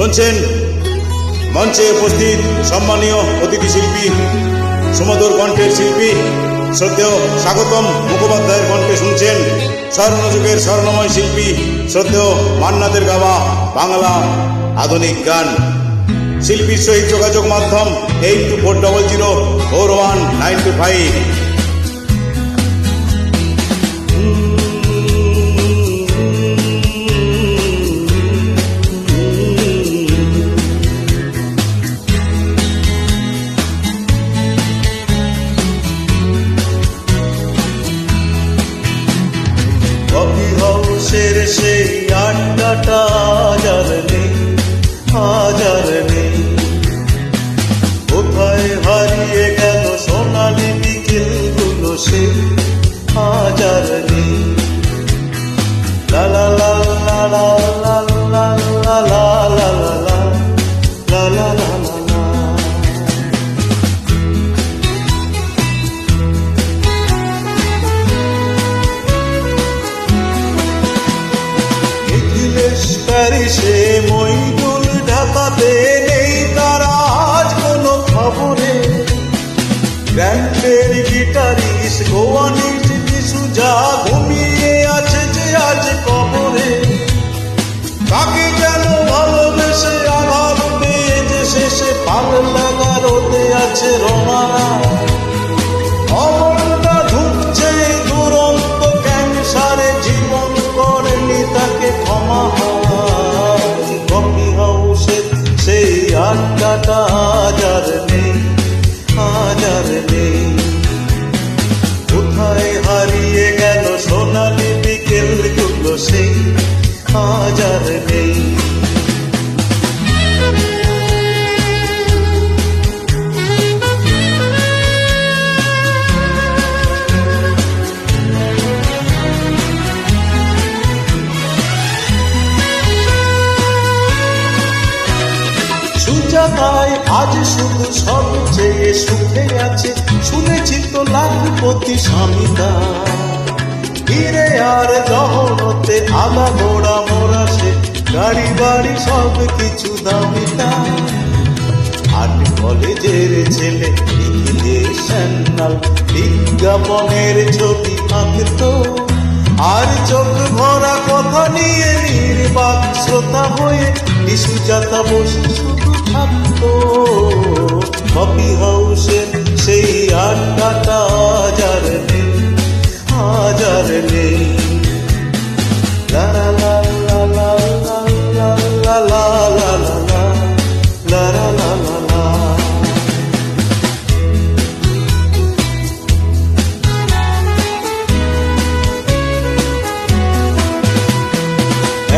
শুনছেন মঞ্চে উপস্থিত সম্মানীয় অতিথি শিল্পী, সুমধুর কণ্ঠের শিল্পী, শ্রদ্ধেয় স্বাগতম মুখোপাধ্যায়ের কণ্ঠে শুনছেন স্বর্ণযুগের স্বর্ণময় শিল্পী, শ্রদ্ধেয় মান্নাদের গাওয়া বাংলা আধুনিক গান। শিল্পীর সহিত যোগাযোগ মাধ্যম eight two four double zero four one nine two five Nikhilesh সে মইদুল ঢাকাতে নেই তার আজ কোনো খবরে। ব্যান্ডের গিটারিস গোয়ানির কিছু যা ঘুমিয়ে আছে যে আজ কবরে। তাকে সুজাতায় আজ শুধু সব চেয়ে সুখে আছে। শুনেছি তো লাখপতি স্বামীদা ফিরে আর জহরতে আলা ঘোড়া মোরা সে। গাড়ি বাড়ি সব কিছু দামিতা আট কলেজের ছেলে নিখিলের স্যান্ডাল বিজ্ঞাপনের ছবি আঁকতো। আর চোখ ভরা কথা নিয়ে নির্বাক শ্রোতা হয়ে নিশুজাতা বসে শুধু হাউসের সেই আড্ডাটা আজ আর নেই আজ আর নেই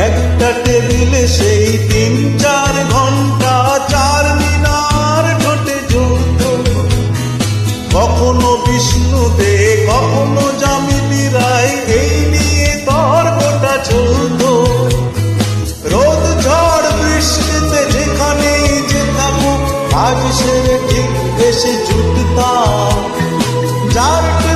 একটা টেবিলে সেই তিন চার ঘণ্টা কখনো বিষ্ণু দে কখনো জামিনী রায়, এই নিয়ে তর্কটা চলত। রোদ, ঝড়, বৃষ্টিতে যেখানেই যেতাম আজ সে ঠিক এসে জুটতাম। চারটেতে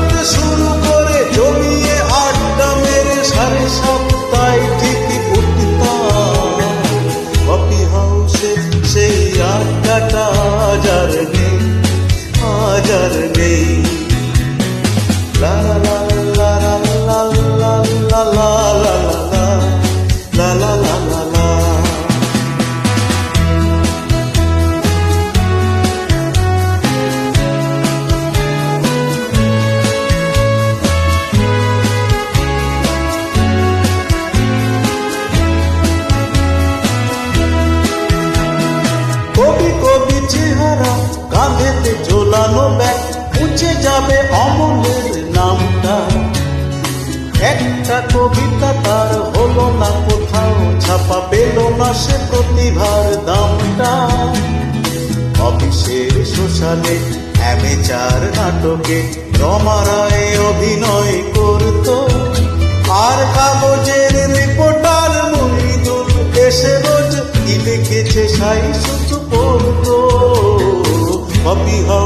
চেহারা কাঁধেতে ঝোলানো ব্যাগ। উঠে যাবে অমলের নামটা। একটা কবিতা তার হলো না, কোথাও ছাপা পেল না সে প্রতিভার দামটা। অফিসের শ্মশানে অ্যামেচার নাটকে রমারায় অভিনয় করত। আর কাগজের রিপোর্টার মহিদুল এসে রোজ লিখেছে সাই puppy home. Oh,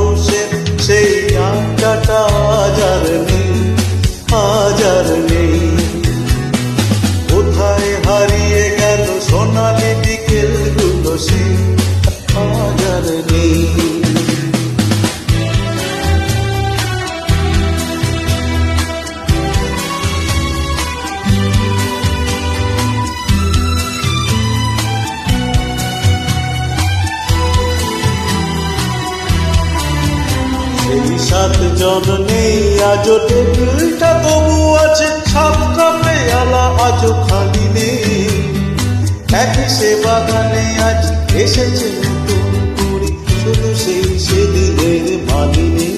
জন নেই, আজও টেবিলটা তবু আছে সাতটা পেয়ালা আজও খালি নেই। একই সে বাগানে আজ এসেছে নতুন কুড়ি, শুধু সেই সেদিনের মালিনী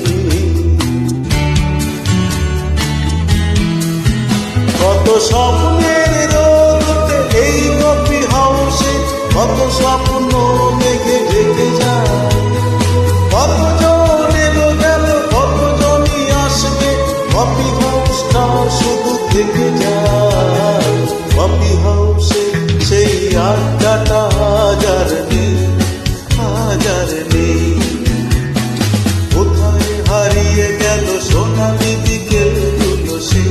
কত স্বপ্নের রোদতে এই কফি হাউসে, কত স্বপ্ন মেঘে ভাবে বিকেল দুটো সে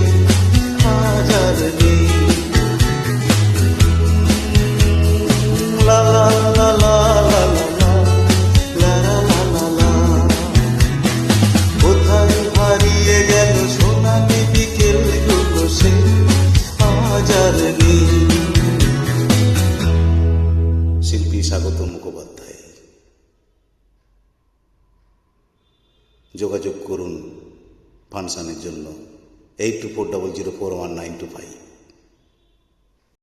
যোগাযোগ করুন ফাংশনের জন্য eight two four double zero four one nine two five